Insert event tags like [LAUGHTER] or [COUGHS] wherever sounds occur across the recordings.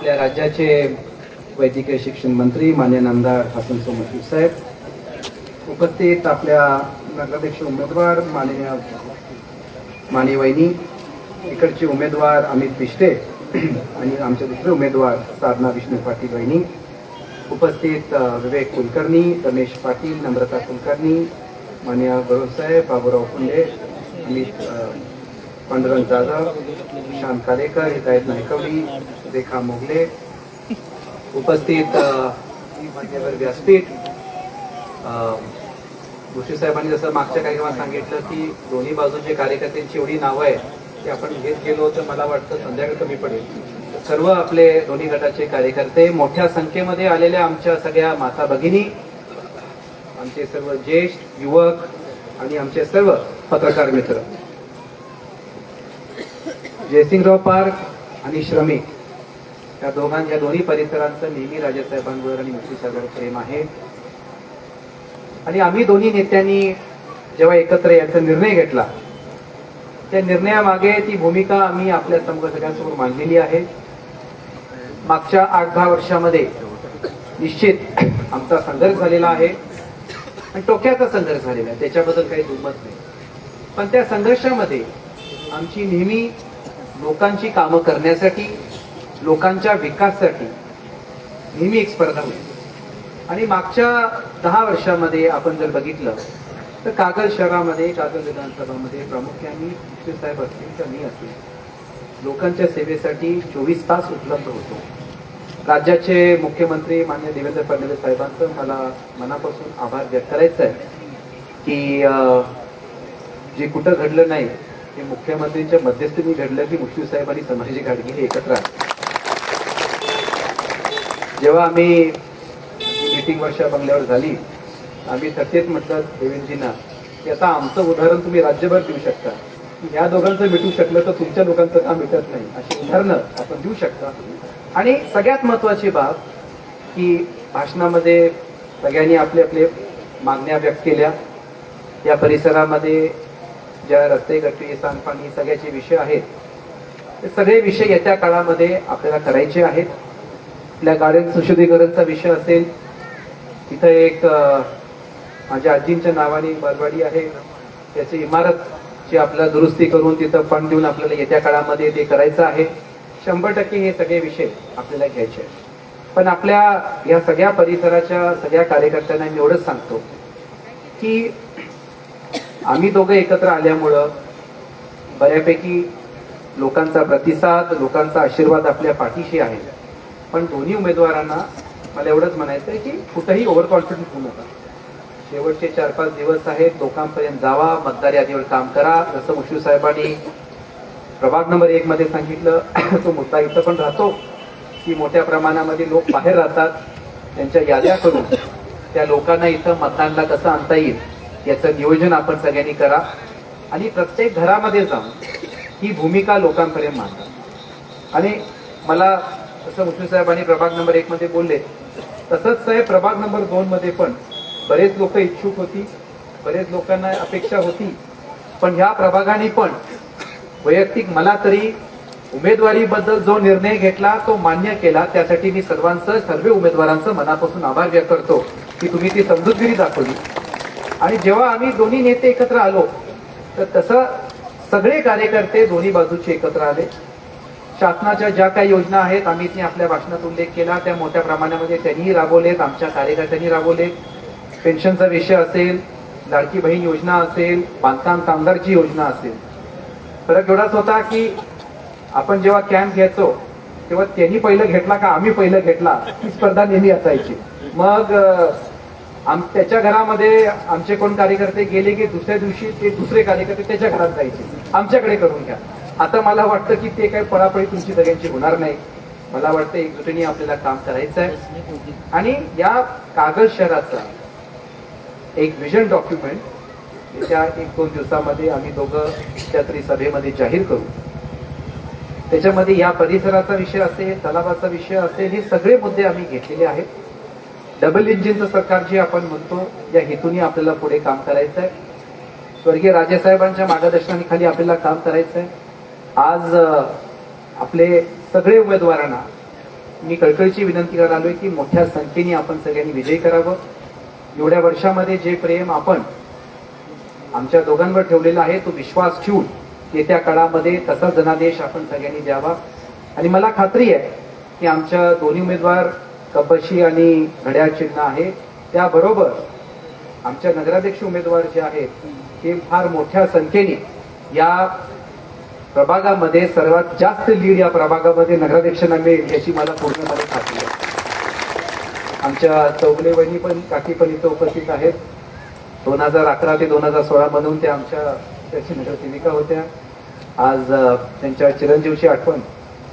आपल्या राज्याचे वैद्यकीय शिक्षण मंत्री मान्य नामदार हसन सोमती साहेब उपस्थित आपल्या नगराध्यक्ष उमेदवार माननीय माने वहिनी इकडचे उमेदवार अमित पिष्टे आणि आमचे दुसरे उमेदवार साधना विष्णू पाटील वहिनी उपस्थित विवेक कुलकर्णी रमेश पाटील नम्रता कुलकर्णी मान्य गौरवसाहेब बाबूराव कुंडे अमित पांडुरंग जाधव शांत कालेकर हिदायत नायकवडी रेखा मोगले. उपस्थित मान्यवर व्यासपीठ. अ, साहेबांनी जसं मागच्या कार्यक्रमात सांगितलं की दोन्ही बाजूचे कार्यकर्त्यांची एवढी नावं आहेत ते आपण घेत गेलो तर मला वाटतं संध्याकाळ कमी पडेल. सर्व आपले दोन्ही गटाचे कार्यकर्ते मोठ्या संख्येमध्ये आलेल्या आमच्या सगळ्या माता भगिनी. आमचे सर्व ज्येष्ठ युवक आणि आमचे सर्व पत्रकार मित्र. जयसिंगराव पार्क आणि श्रमिक या दोघांच्या दोन्ही परिसरांचं नेहमी राजेसाहेबांवर आणि मुख्य साहेबांवर प्रेम आहे. आणि आम्ही दोन्ही नेत्यांनी जेव्हा एकत्र याचा निर्णय घेतला त्या निर्णयामागे ती भूमिका आम्ही आपल्यासमोर सगळ्यांसमोर मांडलेली आहे. मागच्या आठ दहा वर्षामध्ये निश्चित आमचा संघर्ष झालेला आहे. आणि टोक्याचा संघर्ष झालेला आहे. त्याच्याबद्दल काही दुमत नाही. पण त्या संघर्षामध्ये आमची नेहमी लोकांची कामं करण्यासाठी लोकांच्या विकासासाठी नेहमी एक स्पर्धा होती. आणि मागच्या दहा वर्षामध्ये आपण जर बघितलं तर कागल शहरामध्ये कागल विधानसभामध्ये प्रामुख्याने शिक्षण साहेब असतील तर मी असेल लोकांच्या सेवेसाठी चोवीस तास उपलब्ध होतो. राज्याचे मुख्यमंत्री मान्य देवेंद्र फडणवीस साहेबांचं मला मनापासून आभार व्यक्त करायचा आहे की जे कुठं घडलं नाही हे मुख्यमंत्रीच्या मध्यस्थीने घडलं की मुश्रीफ साहेब आणि संभाजी घाटगे हे एकत्र आले. जेव्हा आम्ही मीटिंग वर्षा बंगल्यावर झाली आम्ही सत्तेत म्हटलं देवेंद्रजींना की आता आमचं उदाहरण तुम्ही राज्यभर देऊ शकता. या दोघांचं मिटू शकलं तर तुमच्या लोकांचं काम मिटत नाही. अशी उदाहरणं आपण देऊ शकता. आणि सगळ्यात महत्वाची बाब की भाषणामध्ये सगळ्यांनी आपले आपले मागण्या व्यक्त केल्या. या परिसरामध्ये ज्या रस्ते गटरी सांडपाणी सगळ्याचे विषय आहेत. ते सगळे विषय येत्या काळामध्ये आपल्याला करायचे आहेत. आपल्या गार्डन सुशोधीकरणचा विषय असेल तिथं एक माझ्या आजींच्या नावाने बालवाडी आहे. त्याची इमारतची आपल्याला दुरुस्ती करून तिथं फंड देऊन आपल्याला येत्या काळामध्ये ते करायचं आहे. शंभर टक्के हे सगळे विषय आपल्याला घ्यायचे आहेत. पण आपल्या या सगळ्या परिसराच्या सगळ्या कार्यकर्त्यांना मी एवढंच सांगतो की आम्ही दोघं एकत्र आल्यामुळं बऱ्यापैकी लोकांचा प्रतिसाद लोकांचा आशीर्वाद आपल्या पाठीशी आहे. पण दोन्ही उमेदवारांना मला एवढंच म्हणायचं आहे की कुठंही ओव्हर कॉन्फिडन्स होऊ नका. शेवटचे चार पाच दिवस आहेत लोकांपर्यंत जावा मतदार यादीवर काम करा. जसं मुश्रीफ साहेबांनी प्रभाग नंबर एक मध्ये सांगितलं [COUGHS] तो मुद्दा इथं पण राहतो की मोठ्या प्रमाणामध्ये लोक बाहेर राहतात त्यांच्या याद्या करून त्या लोकांना इथं मतदानला कसं आणता येईल याचं नियोजन आपण सगळ्यांनी करा. आणि प्रत्येक घरामध्ये जाऊन ही भूमिका लोकांपर्यंत मांडा. आणि मला जसं मुश्रीफ साहेबांनी प्रभाग नंबर एक मध्ये बोलले तसंच साहेब प्रभाग नंबर दोन मध्ये पण बरेच लोक इच्छुक होती बरेच लोकांना अपेक्षा होती पण ह्या प्रभागाने पण वैयक्तिक मला तरी उमेदवारीबद्दल जो निर्णय घेतला तो मान्य केला. त्यासाठी मी सर्वांचं सर्व उमेदवारांचं मनापासून आभार व्यक्त करतो की तुम्ही ती समजूतगिरी दाखवली. आणि जेव्हा आम्ही दोन्ही नेते एकत्र आलो तर तसं सगळे कार्यकर्ते दोन्ही बाजूचे एकत्र आले. शासनाच्या ज्या काही योजना आहेत अमितने आपल्या भाषणात उल्लेख केला. त्या मोठ्या प्रमाणामध्ये त्यांनीही राबवलेत आमच्या कार्यकर्त्यांनी राबवले पेन्शनचा विषय असेल लाडकी बहीण योजना असेल बांधकाम कामगारची योजना असेल. फरक एवढाच होता की आपण जेव्हा कॅम्प घ्यायचो तेव्हा त्यांनी पहिलं घेतला का आम्ही पहिलं घेतला? ही स्पर्धा नेहमी असायची. मग आम त्याच्या घरामध्ये आमचे कोण कार्यकर्ते गेले की दुसऱ्या दिवशी ते दुसरे कार्यकर्ते त्याच्या घरात जायचे. आमच्याकडे करून घ्या. आता मला वाटतं की ते काही पळापळी तुमची सगळ्यांची होणार नाही. मला वाटतं एकजुटीने आपल्याला काम करायचं आहे आणि या कागद शहराचा एक विजन डॉक्युमेंट येत्या एक दोन दिवसामध्ये आम्ही दोघं तरी सभेमध्ये जाहीर करू. त्याच्यामध्ये या परिसराचा विषय असेल तलावाचा विषय असेल हे सगळे मुद्दे आम्ही घेतलेले आहेत. डबल इंजिनचं सरकार जे आपण म्हणतो या हेतूने आपल्याला पुढे काम करायचं आहे स्वर्गीय राजेसाहेबांच्या मार्गदर्शनाखाली आपल्याला काम करायचं आहे आज आपले सगळे उमेदवारांना मी कळकळीची विनंती करायला आलोय की मोठ्या संख्येने आपण सगळ्यांनी विजयी करावं. एवढ्या वर्षामध्ये जे प्रेम आपण आमच्या दोघांवर ठेवलेला आहे तो विश्वास ठेवून येत्या काळामध्ये तसा जनादेश आपण सगळ्यांनी द्यावा. आणि मला खात्री आहे की आमच्या दोन्ही उमेदवार कपशी आणि घड्याळ चिन्ह आहे. त्याबरोबर आमच्या नगराध्यक्ष उमेदवार जे आहेत ते फार मोठ्या संख्येने या प्रभागामध्ये सर्वात जास्त लीड या प्रभागामध्ये नगराध्यक्षांना मिळेल याची मला पूर्णपणे खात्री आहे. आमच्या चौगले वहिनी पण काकी पण इथं उपस्थित आहेत. दोन हजार अकरा ते दोन हजार सोळा मधून त्या आमच्या त्याची नगरसेविका होत्या. आज त्यांच्या चिरंजीवची आठवण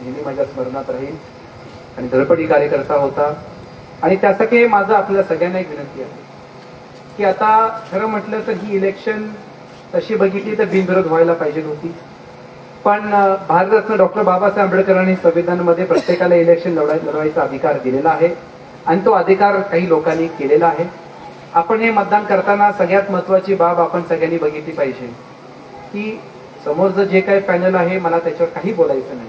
नेहमी माझ्या स्मरणात राहील. आणि धडपडी कार्यकर्ता होता. आणि त्यासाठी माझं आपल्या सगळ्यांना एक विनंती आहे की आता खरं म्हटलं तर ही इलेक्शन तशी बघितली तर बिनविरोध व्हायला पाहिजे होती. पण भारतरत्न डॉक्टर बाबासाहेब आंबेडकरांनी संविधानामध्ये प्रत्येकाला इलेक्शन लढाय लढवायचा अधिकार दिलेला आहे आणि तो अधिकार काही लोकांनी केलेला आहे. आपण हे मतदान करताना सगळ्यात महत्वाची बाब आपण सगळ्यांनी बघितली पाहिजे की समोरचं जे काही पॅनल आहे मला त्याच्यावर काही बोलायचं नाही.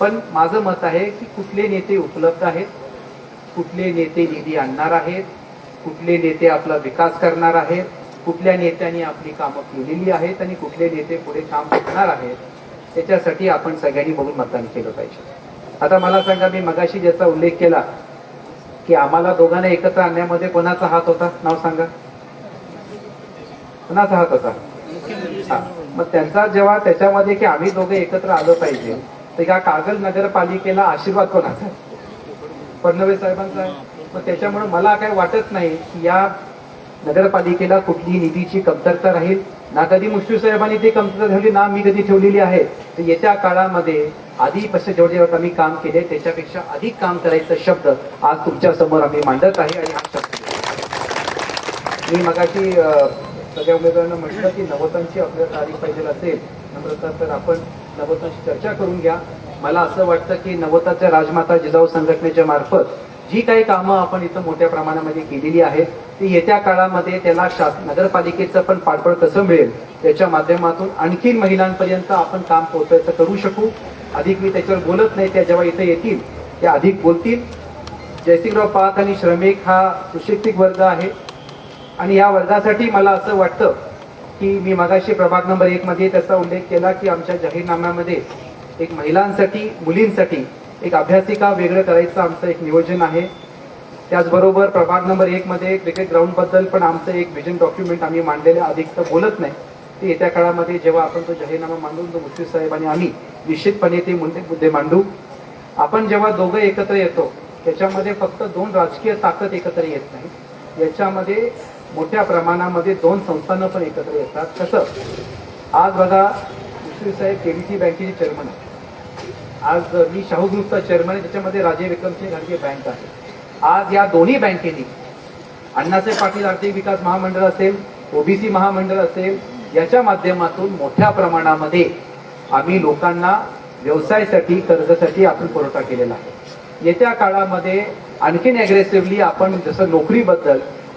पण माझं मत आहे की कुठले नेते उपलब्ध आहेत कुठले नेते निधी आणणार आहेत कुठले नेते आपला विकास करणार आहेत कुठल्या नेत्यांनी आपली कामं केलेली आहेत आणि कुठले नेते पुढे काम करणार आहेत त्याच्यासाठी आपण सगळ्यांनी बघून मतदान केलं पाहिजे. आता मला सांगा मी मगाशी ज्याचा उल्लेख केला की आम्हाला दोघांना एकत्र आणण्यामध्ये कोणाचा हात होता? नाव सांगा. कोणाचा हात होता? हा. मग त्यांचा जेव्हा त्याच्यामध्ये की आम्ही दोघे एकत्र आलो पाहिजे तर या कागल नगरपालिकेला आशीर्वाद कोणाचा आहे? फडणवीस साहेबांचा आहे. मग त्याच्यामुळे मला काय वाटत नाही की या नगरपालिकेला कुठली निधीची कमतरता राहील. ना कधी मुश्रीफ साहेबांनी ती कमतरता ठेवली ना मी कधी ठेवलेली आहे. तर येत्या काळामध्ये आधीपासून जेवढे जेवढे आम्ही काम केले त्याच्यापेक्षा अधिक काम करायचं शब्द आज तुमच्यासमोर आम्ही मांडत आहे आणि हा शब्द मी मगाशी सगळ्या उमेदवारांना म्हटलं की नवतांची आपल्याला तारीख पाहिजे असेल नम्रता तर आपण नवताशी चर्चा करून घ्या. मला असं वाटतं की नवताच्या राजमाता जिजाऊ संघटनेच्या मार्फत जी काही कामं आपण इथं मोठ्या प्रमाणामध्ये केलेली आहेत ती येत्या काळामध्ये त्याला शास नगरपालिकेचं पण पाठबळ कसं मिळेल त्याच्या माध्यमातून आणखीन महिलांपर्यंत आपण काम पोहोचायचं करू शकू. अधिक मी त्याच्यावर बोलत नाही त्या जेव्हा इथं येतील त्या अधिक बोलतील. जयसिंगराव पाक आणि श्रमिक हा सुशिक्षित वर्ग आहे. आणि या वर्गासाठी मला असं वाटतं की मी मगाशी प्रभाग नंबर एक मध्ये त्याचा उल्लेख केला की आमच्या जाहीरनाम्यामध्ये एक महिलांसाठी मुलींसाठी एक अभ्यासिका वेगळं करायचं आमचं एक नियोजन आहे. त्याचबरोबर प्रभाग नंबर एक मध्ये क्रिकेट ग्राउंडबद्दल पण आमचं एक विजन डॉक्युमेंट आम्ही मांडलेलं अधिक तर बोलत नाही. ते येत्या काळामध्ये जेव्हा आपण तो जाहीरनामा मांडून तो मुस्लिम साहेब आणि आम्ही निश्चितपणे ते मुद्दे मुद्दे मांडू. आपण जेव्हा दोघं एकत्र येतो त्याच्यामध्ये फक्त दोन राजकीय ताकद एकत्र येत नाही. याच्यामध्ये मोठ्या प्रमाणामध्ये दोन संस्थांना पण एकत्र येतात. कसं? आज बघा दुसरी साहेब केबीसी बँकेचे चेअरमन आहे आज मी शाहू ग्रुपचा चेअरमन आहे त्याच्यामध्ये राजे विक्रमसिंग घाडगे बँक आहे. आज या दोन्ही बँकेनी अण्णासाहेब पाटील आर्थिक विकास महामंडळ असेल ओबीसी महामंडळ असेल याच्या माध्यमातून मोठ्या प्रमाणामध्ये आम्ही लोकांना व्यवसायासाठी कर्जासाठी आपण पुरवठा केलेला आहे. येत्या काळामध्ये आणखीन अग्रेसिव्हली आपण जसं नोकरीबद्दल